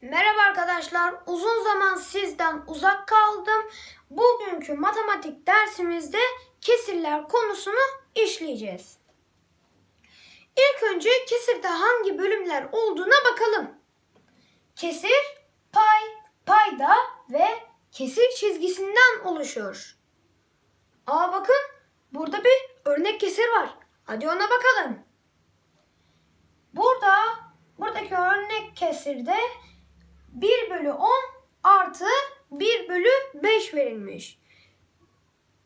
Merhaba arkadaşlar. Uzun zaman sizden uzak kaldım. Bugünkü matematik dersimizde kesirler konusunu işleyeceğiz. İlk önce kesirde hangi bölümler olduğuna bakalım. Kesir, pay, payda ve kesir çizgisinden oluşuyor. Aa bakın burada bir örnek kesir var. Hadi ona bakalım. Burada buradaki örnek kesirde 1 bölü 10 artı 1 bölü 5 verilmiş.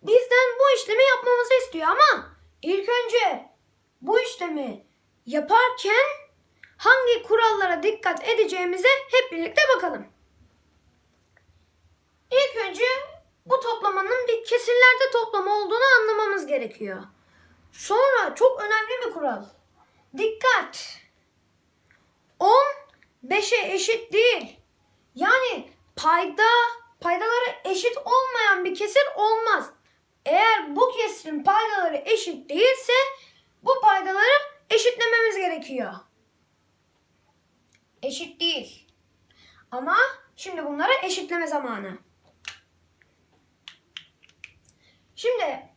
Bizden bu işlemi yapmamızı istiyor ama ilk önce bu işlemi yaparken hangi kurallara dikkat edeceğimize hep birlikte bakalım. İlk önce bu toplamanın bir kesirlerde toplama olduğunu anlamamız gerekiyor. Sonra çok önemli bir kural. Dikkat! 10 5'e eşit değil. Payda paydaları eşit olmayan bir kesir olmaz. Eğer bu kesirin paydaları eşit değilse bu paydaları eşitlememiz gerekiyor. Eşit değil. Ama şimdi bunları eşitleme zamanı. Şimdi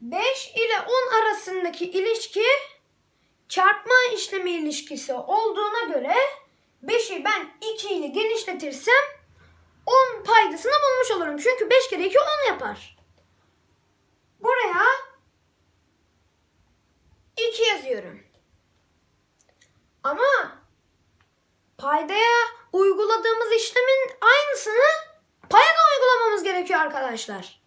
5 ile 10 arasındaki ilişki çarpma işlemi ilişkisi olduğuna göre 5'i ben 2 ile genişletirsem 10 paydasını bulmuş olurum. Çünkü 5 kere 2 10 yapar. Buraya 2 yazıyorum. Ama paydaya uyguladığımız işlemin aynısını paya da uygulamamız gerekiyor arkadaşlar.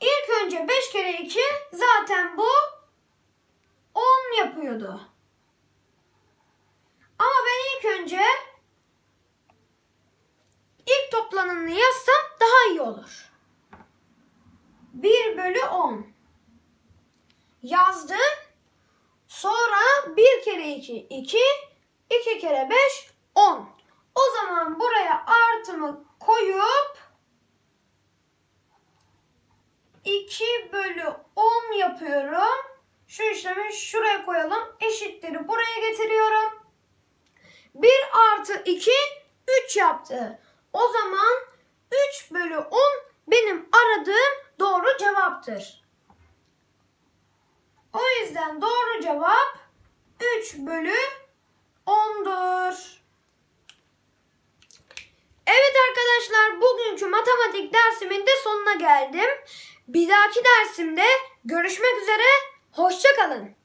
İlk önce 5 kere 2 zaten bu 10 yapıyordu. Ama ben ilk önce toplananını yazsam daha iyi olur. 1 bölü 10 yazdım. Sonra 1 kere 2 2 2 kere 5 10. O zaman buraya artımı koyup 2 bölü 10 yapıyorum. Şu işlemi şuraya koyalım. Eşitleri buraya getiriyorum. 1 artı 2 3 yaptı. O zaman 3 bölü 10 benim aradığım doğru cevaptır. O yüzden doğru cevap 3 bölü 10'dur. Evet arkadaşlar bugünkü matematik dersimin de sonuna geldim. Bir dahaki dersimde görüşmek üzere. Hoşçakalın.